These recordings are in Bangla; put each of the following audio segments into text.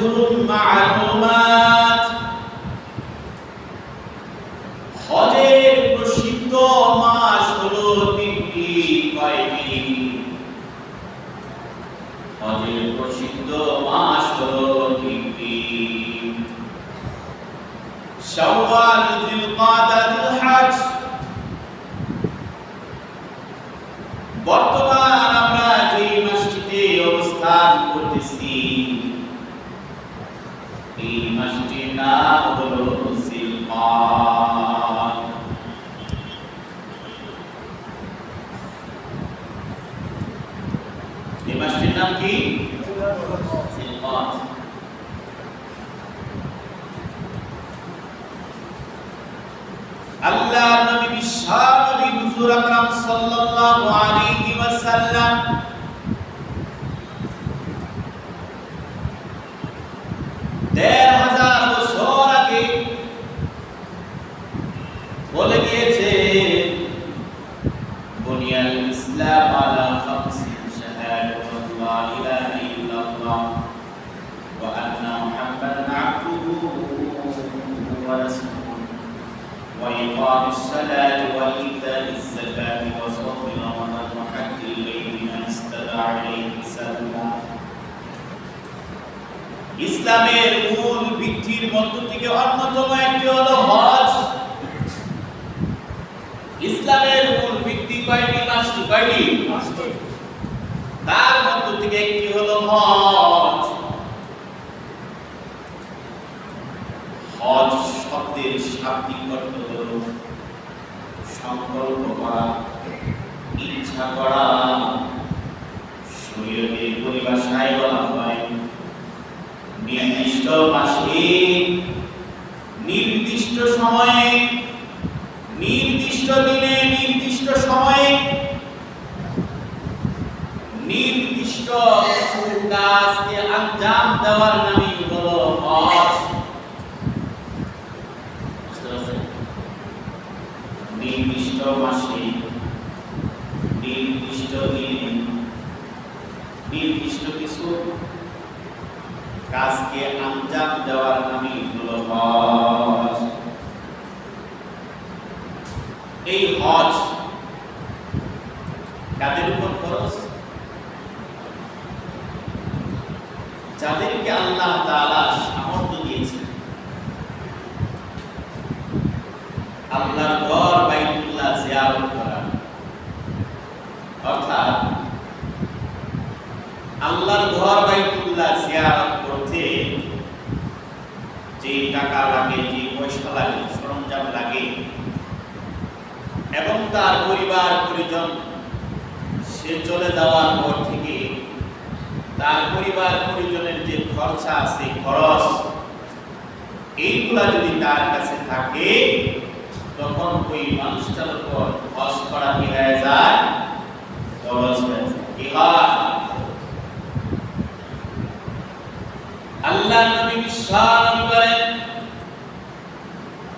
أشهر معلوم মাসটির নাম কি আল্লাহ নবী বিশ্ব নবী হুজুর আকরাম সাল্লাল্লাহু আলাইহি ওয়াসাল্লাম দেড় হাজার বছর আগে বলে গিয়েছে বুনিয়াল ইসলাম আলা খামসিন শাহাদাতু লা ইলাহা ইল্লাল্লাহ ওয়া আন্না মুহাম্মাদান আবদুহু ওয়া রাসূলুহু وإقام الصلاة وإيتاء الزكاة وصوم رمضان وحج البيت من استطاع إليه سبيلا ইসলামের মূল ভিত্তির মধ্য থেকে অন্যতম একটি হলো হজ ইসলামের মূল ভিত্তি কয়টি পাঁচটি কয়টি তার মধ্য থেকে একটি হলো হজ শব্দের শাব্দিক অর্থ হল সংকল্প করা, ইচ্ছা করা। পরিভাষায় বলা হয়, নির্দিষ্ট মাসে নির্দিষ্ট সময়ে, নির্দিষ্ট দিনে, নির্দিষ্ট সময়ে, নির্দিষ্ট আঞ্জাম দেওয়ার নামই হলো হজ বুঝতে পারছেন? নির্দিষ্ট মাসে নির্দিষ্ট দিনে নির্দিষ্ট কিছু কাজকে আঞ্জাম দেওয়ার নামই হলো হজ। এই হজ কাদের উপর খরচ যাদেরকে আল্লাহ তাআলা সামর্থ্য দিয়েছেন। আল্লাহর ঘর বাইতুল্লাহ জিয়ারত করা। অর্থাৎ আল্লাহর ঘর বাইতুল্লাহ জিয়ারত টাকা লাগে যে পয়সা লাগে সরঞ্জাম লাগে। এবং তার পরিবার, পরিজন, সে চলে যাওয়ার পর থেকে তার পরিবার, পরিজনের যে খরচা আছে, খরচ, এইগুলা যদি তার কাছে থাকে, তখন ওই মানুষটার উপর হজ করা কি হয়ে যায়? খরচ আল্লাহ নবী বিশ্বনবী বলেন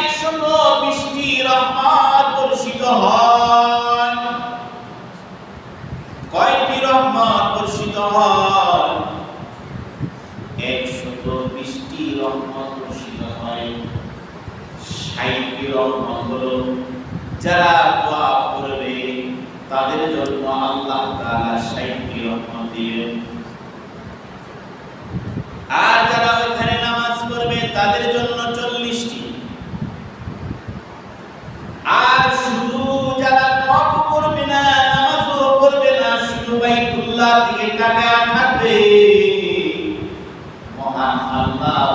একশত বৃষ্টি যারা করবে, তাদের জন্য আল্লাহ তাআলা ষাটটি রহমত দিবেন। আর যারা ওখানে নামাজ পড়বে, তাদের জন্য চল্লিশটি আর শুধু যারা তফ করবে না নামাজও করবে না শুধু বাইতুল্লাহ দিকে তাকায় থাকবে। মহান আল্লাহ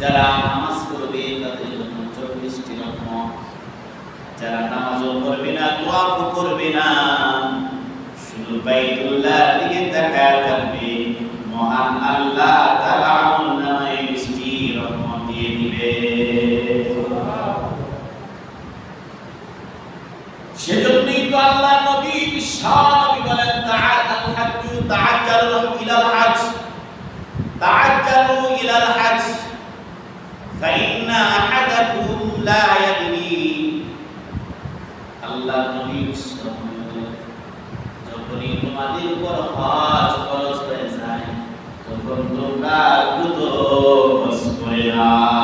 যারা নামাজ পড়বে, তাদের জন্য চল্লিশটি রহমত যারা নামাজও পড়বে না, দোয়াও করবে না। শুধু বাইতুল্লাহ দিকে তাকায় থাকবে। মহান আল্লাহ তার আমল নামায় মিষ্টি রহমত দিয়ে দিবে। সেজন্যই তো আল্লাহ নবী বিশাল নবী বলেন তাআল হাজ্জু তাআজ্জালু করে নাও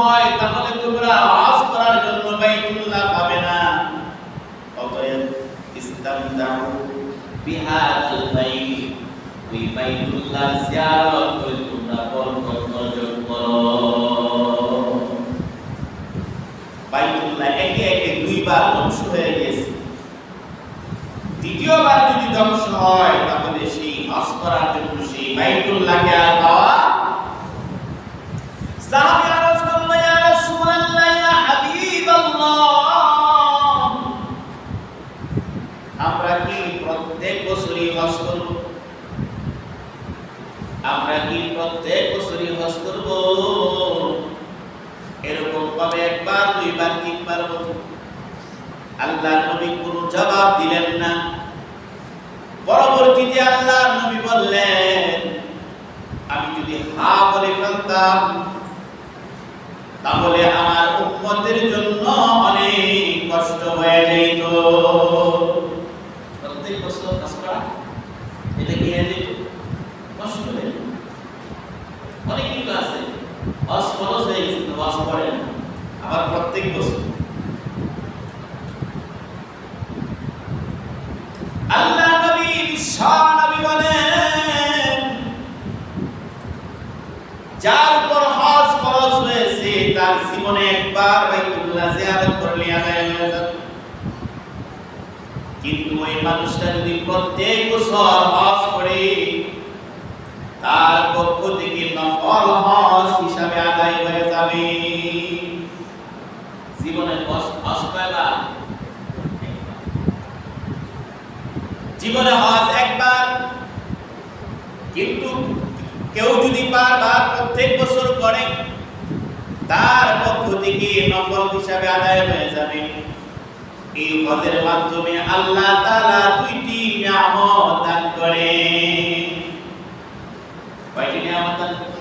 হয়, তাহলে তোমরা হজ করার জন্য বাইতুল্লাহ পাবে না। অতএব ইস্তামদাউ বিহাদাল বাইত, ওই বাইতুল্লাহ জিয়ারত করে তোমরা বরকত অর্জন করো। বাইতুল্লাহ একে একে দুইবার ধ্বংস হয়ে গেছে। দ্বিতীয়বার যদি ধ্বংস হয়, তাহলে সেই হজ করার জন্য সেই বাইতুল্লাহকে আর পাওয়া সাহাবী আরজ করল ইয়া রাসূলুল্লাহ ইয়া হাবিবাল্লাহ আমরা কি প্রত্যেক বছরই হজ করব আমরা কি প্রত্যেক বছরই হজ করব এরকম ভাবে একবার দুইবার তিনবার বলব আল্লাহ নবী কোনো জবাব দিলেন না পরবর্তীতে আল্লাহ নবী বললেন আমি যদি হা বলে ফেলতাম তাহলে আমার উম্মতের জন্য অনেক কষ্ট হয়ে যাইত প্রত্যেক বছর কাজ করা এটা কি হয়ে যেত কষ্ট হয়ে যেত। অনেক আছে। হজ ফরজ হয়ে গেছে, কিন্তু হজ না। আবার প্রত্যেক বছর। আল্লাহ নবী বিশ্বা নবী বলেন, যার উপর হজ ফরজ হয়েছে, তার জীবনে একবার বাইতুল্লাহ জিয়ারত করলে আদায় হয়ে কিন্তু ওই মানুষটা যদি প্রত্যেক বছর হজ করে, তার পক্ষ থেকে হজ হিসাবে তার হিসাবে আদায় হয়ে যাবে। এই হজের মাধ্যমে আল্লাহ তাআলা দুইটি নিয়ামত দান করে কয়টি নিয়ামত দান করে?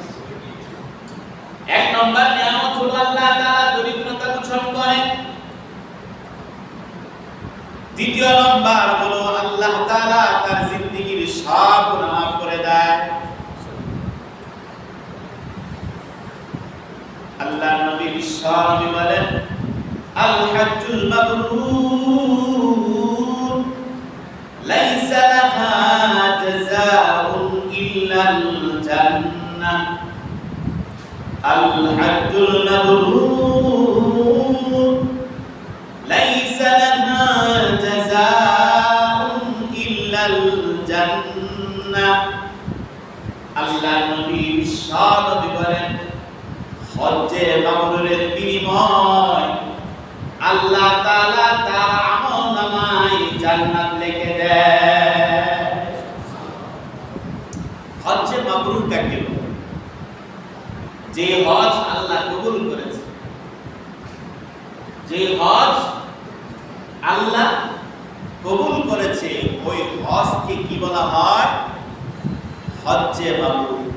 এক নম্বর নিয়ামত হলো আল্লাহ তাআলা দরিদ্রতা মোচন করেন। দ্বিতীয় নম্বর হলো আল্লাহ তাআলা তার জিন্দেগীর সব গুনাহ করে দেয়। আল্লাহ নবী বিশ্বনবী বলেন, আল হজ্জুল মাবরুর, লাইসা লাহা জাযাউন ইল্লাল الحج المبرور ليس لها جزاء إلا الجنة আল্লাহ নবী বিশাল বলেন, হজ্জে মাবরুরের বিনিময় আল্লাহ তাআলা তার আমল নামায় জান্নাত লিখে দেয়। হজ্জে মাবরুর কাকে বলে যে হজ আল্লাহ কবুল করেছে। যে হজ আল্লাহ কবুল করেছে, ওই হজকে কি বলা হয়? হজ্জে মাবরুর।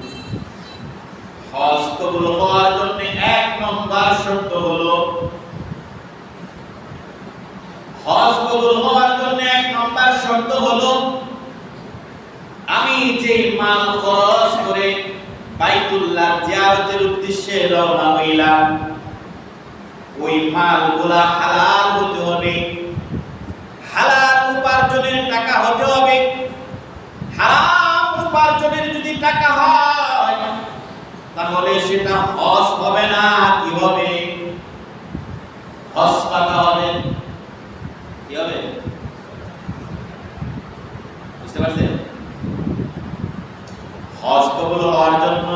হজ কবুল হওয়ার জন্য এক নম্বর শর্ত হলো, হজ কবুল হওয়ার জন্য এক নম্বর শর্ত হলো, আমি যে মাল খরচ করে বাইতুল্লাহ জিয়ারতের উদ্দেশ্যে রওনা হইলাম। ওই মালগুলা হালাল হতে হবে। হালাল উপার্জনের টাকা হতে হবে। হারাম উপার্জনের যদি টাকা হয়, তাহলে সেটা হজ হবে না, কি হবে? হজ পাকা হবে কি হবে বুঝতে পারছেন হজ হওয়ার জন্য।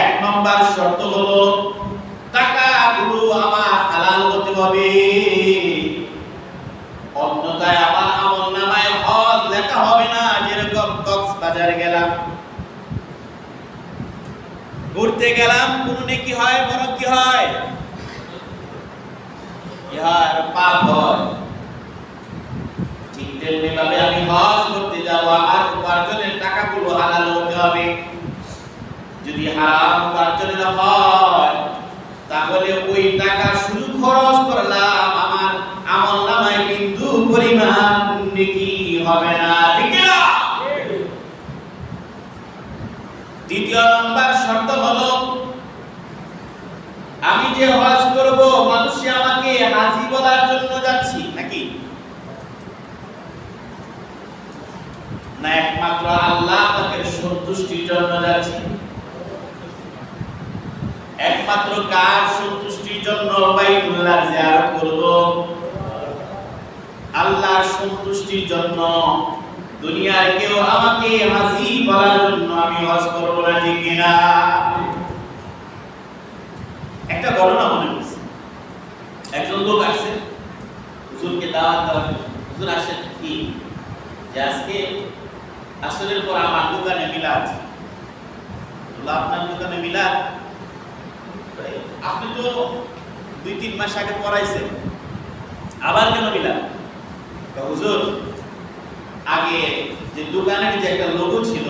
এক নম্বর শর্ত হলো টাকাগুলো আমার হালাল হতে হবে অন্যথায় আমার আমল নামায় হজ লেখা হবে না, যেরকম কক্সবাজারে গেলাম। ঘুরতে গেলাম, কোন নেকি হয় বরং কি হয়? কি আর পাপ হয়। ঠিক তেমনি আমি হজ করতে উপার্জনের টাকাগুলো হালাল হতে হবে। যদি হারাম উপার্জনের হয়, তাহলে ওই টাকা শুধু খরচ করলাম আমার আমল নামায় কিন্তু পরিমাণ নেকি হবে না। ঠিক দ্বিতীয় নম্বর শর্ত হলো, আমি যে হজ করব, মানুষে আমাকে হাজি বলার জন্য যাচ্ছি, নাকি? না একমাত্র আল্লাহ তাকে সন্তুষ্টির জন্য যাচ্ছি। একমাত্র কার সন্তুষ্টির জন্য বাইতুল্লাহ জিয়ারত করব? আল্লাহর সন্তুষ্টির জন্য। দুনিয়ার কেউ আমাকে হাসি বলার জন্য আমি হজ করব না, ঠিক কিনা? একটা ঘটনা মনে পড়ছে। একজন লোক আসছে। হুজুরকে দাওয়াত জন্য। হুজুর আসেন কি? যে আজকে আসরের পর আমার দোকানে মিলাদ। আপনার দোকানে মিলাদ? আপনি তো দুই, তিন মাস আগে পড়াইছেন। আবার কেন মিলাদ? হুজুর, আগে যে দোকানের যে একটা লোগো ছিল,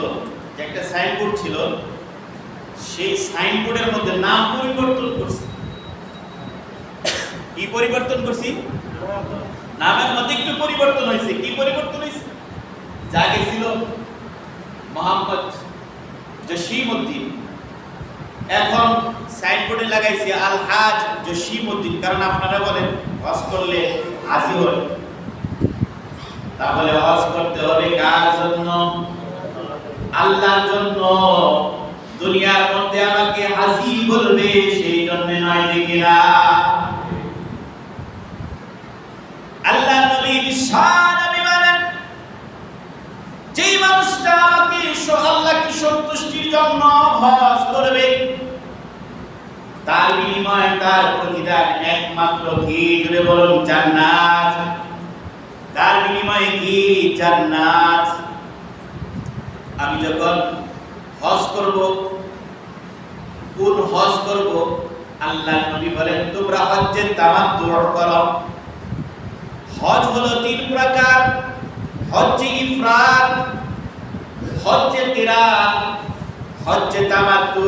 যে একটা সাইনবোর্ড ছিল, সেই সাইনবোর্ডের মধ্যে নাম পরিবর্তন করছি। কি পরিবর্তন করছি? নামের মধ্যে একটু পরিবর্তন হয়েছে। কি পরিবর্তন হয়েছে? যা ছিল মোহাম্মদ জসিম উদ্দিন এখন সাইনবোর্ডে লাগাইছে আল হাজ জসিম উদ্দিন কারণ আপনারা বলেন, হজ করলে হাজি হয় তাহলে হজ করতে হবে কার জন্য? আল্লাহর জন্য। দুনিয়ার মধ্যে আমাকে হাজি বলবে সেই জন্য নয় যে কিনা আল্লাহ নবী বিশ্বনবী বলেন যেই মানুষটা আমাকে স- আল্লাহকে সন্তুষ্টির জন্য হজ করবে? তার বিনিময়ে তার প্রতিদান একমাত্র কি জুড়ে বলুন, জান্নাত। তার বিনিময়ে কি? জান্নাত। আমি যখন হজ করব, কোন হজ করব, আল্লাহ নবী বলেন, তোমরা হজ্জের তামাত্তু করো। হজ হলো তিন প্রকার, হজ্জে ইফরাদ হজ্জে হজ্জে তামাত্তু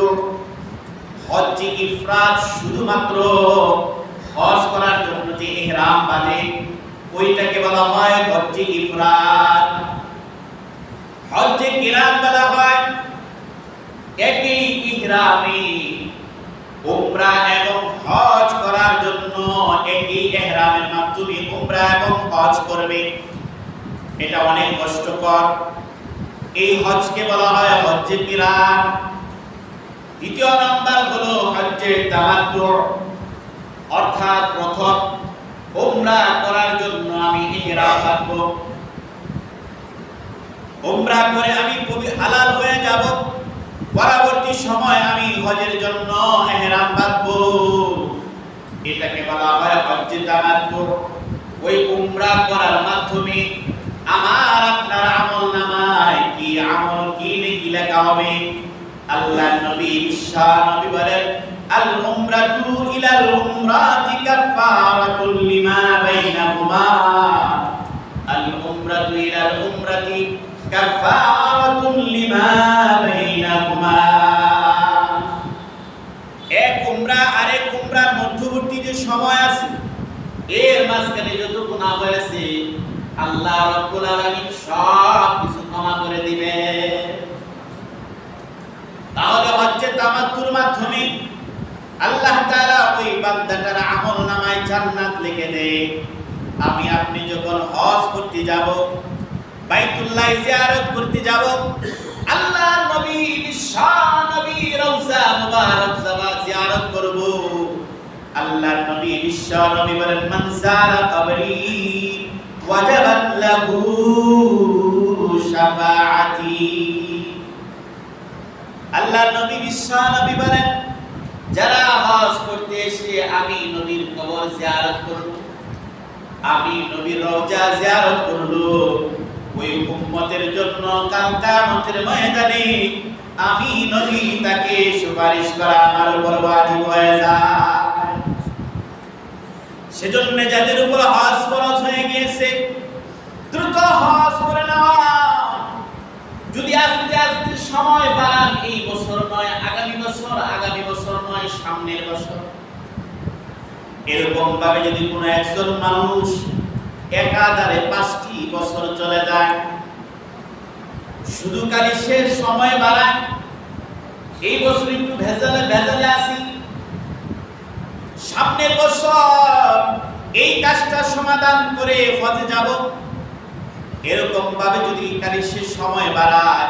হজ্জে ইফরাদ শুধুমাত্র হজ করার জন্য যে ইহরাম বাঁধে, ওইটাকে বলা হয় হজ্জে ইফরাদ হজ্জে কিরাত বলা হয়, একই ইহরামে উমরা এবং হজ করার জন্য একই ইহরামের মাধ্যমে উমরা এবং হজ করবে। এটা অনেক কষ্টকর। এই হজকে বলা হয় হজ্জে কিরাত। দ্বিতীয় নাম্বার হলো হজ্জের তামাত্তু অর্থাৎ প্রথম উমরা করার জন্য আমি ইহরাম বাঁধব উমরা করে আমি কবি হালাল হয়ে যাব। পরবর্তী সময় আমি হজের জন্য এহরাম বাঁধবো এটাকে বলা হয় হজ্জে তামাত্তু ওই উমরা করার মাধ্যমে আমার আপনার আমল নামায় কি আমল কি নেকি লেখা হবে? আল্লাহ নবী বিশ্ব নবী বলেন, আল উমরাতু ইলাল উমরাতি কাফারাতুল লিমা বাইনাহুমা। আল উমরাতু ইলাল উমরাতি কাফারাতুল লিমা বাইনাহুমা। এক উমরা আরেক উমরার মধ্যবর্তী যে সময় আছে, এর মাঝখানে যত গুনাহ হয়েছে আল্লাহ রাব্বুল আলামিন সব কিছু ক্ষমা করে দিবে। তাহলে হচ্ছে তামাত্তুর মাধ্যমে আল্লাহ তাআলা ওই বান্দাটার আমল নামায় জান্নাত লিখে দেয় আমি, আপনি যখন হজ করতে যাব, বাইতুল্লাহ জিয়ারত করতে যাব, আল্লাহ নবী বিশ্ব নবী, রওজা মুবারক জাবা জিয়ারত করব। আল্লাহ নবী বিশ্ব নবী বলেন, মান যারা কবরি। ওয়াজাবাত লাহু শাফাআতি আল্লাহ নবী বিশ্ব নবী বলেন, যারা হজ করতে এসে আমি নবীর কবর জিয়ারত করব, আমি নবীর রওজা জিয়ারত করব, ওই উম্মতের জন্য ময়দানে আমি নবী তাকে সুপারিশ করা আমার ওয়াজিব হয়ে যায়। সেজন্য যাদের উপর হজ ফরজ হয়ে গিয়েছে, দ্রুত হজ করে নেওয়া যদি আস্তে আস্তে সময় বাড়ান এই বছর নয়, আগামী বছর আগামী বছর নয়, সামনের বছর। এরকম ভাবে যদি কোনো একজন মানুষ একাধারে পাঁচটি বছর চলে যায়, শুধু খালি শেষ সময় বাড়ায়, এই বছর একটু ভেজালে ভেজালে আসি সামনের বছর এই কাজটা সমাধান করে হজে যাব। এরকম ভাবে যদি খালি সে সময় বাড়ায়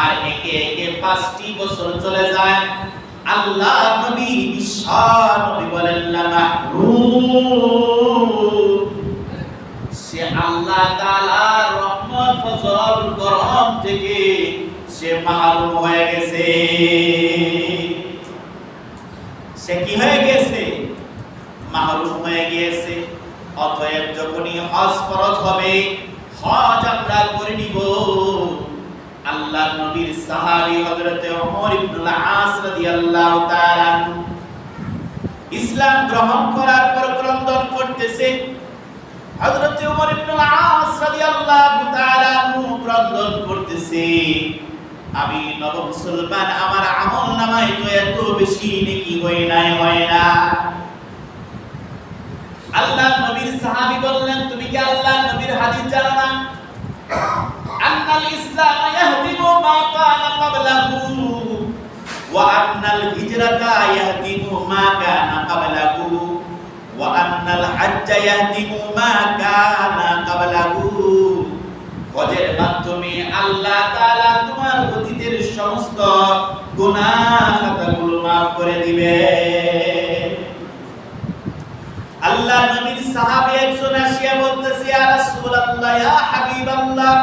আর একে একে পাঁচটি বছর চলে যায়, আল্লাহ নবী বিশ্ব নবী বলেন সে আল্লাহ তাআলার রহমত ফজল করম থেকে সে মাহরুম হয়ে গেছে সে কি হয়ে গেছে মাহরুম হয়ে গিয়েছে অতএব যখনই হজ ফরজ হবে, হজ আমরা করে নিব। আল্লাহ নবীর সাহাবী হযরত ওমর ইবনে আস রাদিয়াল্লাহু তাআলা ইসলাম গ্রহণ করার পর ক্রন্দন করতেছে। হযরত ওমর ইবনে আস রাদিয়াল্লাহু তাআলা ক্রন্দন করতেছে। আমি নব মুসলমান আমার আমল নামায় তো এত বেশি নেকি হয় নাই, হয় না। আল্লাহ নবীর সাহাবী বললেন, তুমি কি আল্লাহ নবীর হাদিস জানো না? আন্নাল ইসলাম ইয়াহদিমু মা কানা ক্বাবলাহু ওয়া আন্নাল হিজরাতা ইয়াহদিমু মা কানা ক্বাবলাহু ওয়া আন্নাল হাজ্জা ইয়াহদিমু মা কানা ক্বাবলাহু। হজের মাধ্যমে আল্লাহ তাআলা তোমার অতীতের সমস্ত গুনাহ খাতাগুলো maaf করে দিবে আল্লাহ নবীর সাহাবী একজন আসিয়া বলতেছে, ইয়া রাসূলুল্লাহ, ইয়া হাবিবাল্লাহ,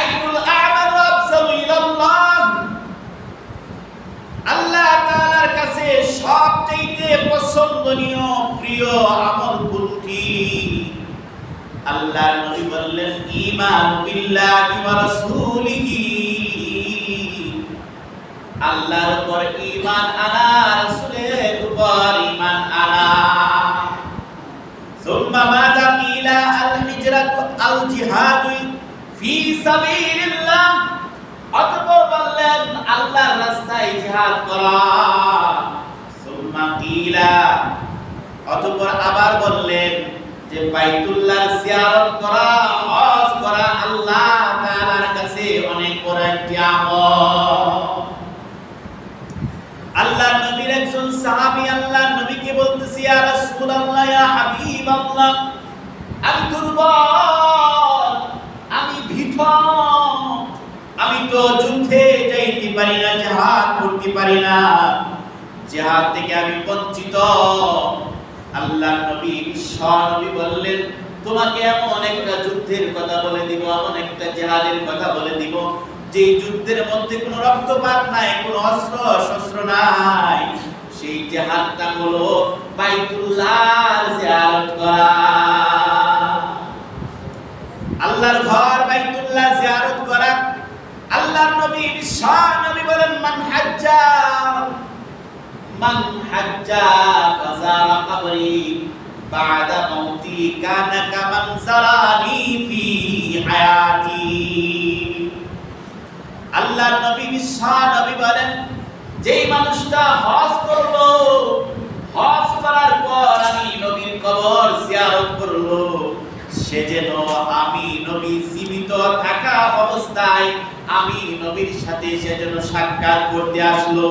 আইয়ুল আ'মাল আফসালু ইলাল্লাহ? আল্লাহ তাআলার কাছে সবচেয়ে পছন্দনীয়, প্রিয় আমল কোনটি? আল্লাহ নবী বললেন, ঈমান বিল্লাহি ওয়া রাসূলিহি। আল্লাহর উপর ঈমান আনা রাসূলের উপর ঈমান আনা ثم ماذا قيل الهجرة الجهاد في سبيل الله অতঃপর বললেন আল্লাহর রাস্তায় জিহাদ করা ثم قيل অতঃপর আবার বললেন যে বাইতুল্লাহ জিয়ারত করা হজ করা আল্লাহ তাআলার কাছে অনেক বড় একটি আমল রাসূলুল্লাহ, ইয়া হাবিবাল্লাহ। আমি দুর্বল, আমি ভীত, আমি তো যুদ্ধে যাইতে পারি না, জিহাদ করতে পারি না। জিহাদ থেকে আমি বঞ্চিত। আল্লাহ নবী বিশ্ব বললেন, তোমাকে এমন একটা যুদ্ধের কথা বলে দিব, এমন একটা জেহাদের কথা বলে দিব, যে যুদ্ধের মধ্যে কোনো রক্তপাত নাই, কোনো অস্ত্র শস্ত্র নাই সেই জেহাদটা হলো বাইতুল্লাহ জিয়ারত করা। আল্লাহর ঘর বাইতুল্লাহ জিয়ারত করা। আল্লাহর নবী বিশ্ব নবী বলেন, মান হাজ্জা মান হাজ্জা ফাজারা কবরি বাদা মাউতি কানা কামান সারানি ফি হায়াতি। আল্লাহর নবী বিশ্ব নবী বলেন যেই মানুষটা হজ করল, হজ করার পর আমি নবীর কবর জিয়ারত করল সে যেন আমি নবী জীবিত থাকা অবস্থায় আমি নবীর সাথে সে যেন সাক্ষাৎ করতে আসলো।